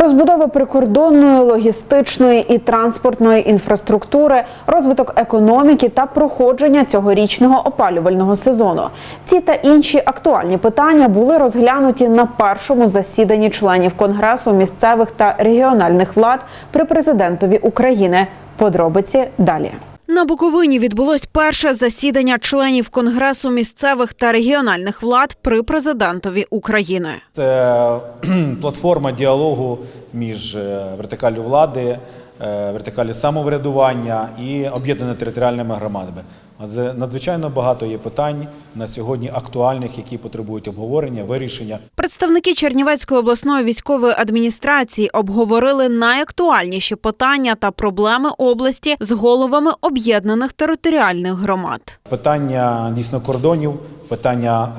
Розбудова прикордонної, логістичної і транспортної інфраструктури, розвиток економіки та проходження цьогорічного опалювального сезону. Ці та інші актуальні питання були розглянуті на першому засіданні членів Конгресу місцевих та регіональних влад при президентові України. Подробиці далі. На Буковині відбулось перше засідання членів Конгресу місцевих та регіональних влад при президентові України. Це платформа діалогу між е, вертикаллю влади, е, вертикаллю самоврядування і об'єднаними територіальними громадами. Адже надзвичайно багато є питань на сьогодні актуальних, які потребують обговорення, вирішення. Представники Чернівецької обласної військової адміністрації обговорили найактуальніші питання та проблеми області з головами об'єднаних територіальних громад. Питання дійсно кордонів, питання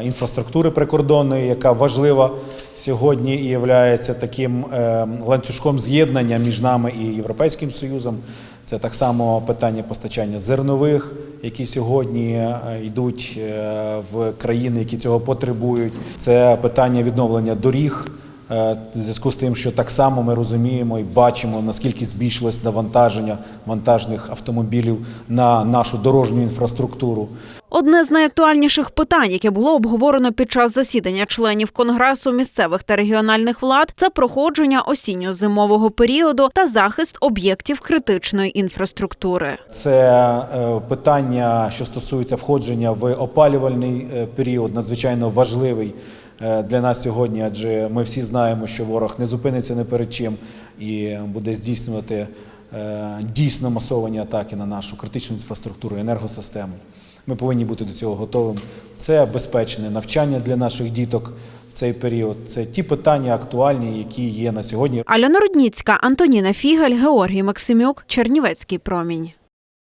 е, інфраструктури прикордонної, яка важлива сьогодні і є таким е, ланцюжком з'єднання між нами і Європейським Союзом. Це так само питання постачання зернових, які сьогодні е, йдуть е, в країни, які цього потребують. Це питання відновлення доріг. Е, В зв'язку з тим, що так само ми розуміємо і бачимо, наскільки збільшилось навантаження вантажних автомобілів на нашу дорожню інфраструктуру. Одне з найактуальніших питань, яке було обговорено під час засідання членів Конгресу місцевих та регіональних влад, це проходження осінньо-зимового періоду та захист об'єктів критичної інфраструктури. Це е, питання, що стосується входження в опалювальний е, період, надзвичайно важливий для нас сьогодні, адже ми всі знаємо, що ворог не зупиниться не перед чим і буде здійснювати е, дійсно масовані атаки на нашу критичну інфраструктуру, енергосистему. Ми повинні бути до цього готовим. Це безпечне навчання для наших діток в цей період. Це ті питання актуальні, які є на сьогодні. Альона Рудніцька, Антоніна Фігель, Георгій Максимюк, Чернівецький промінь.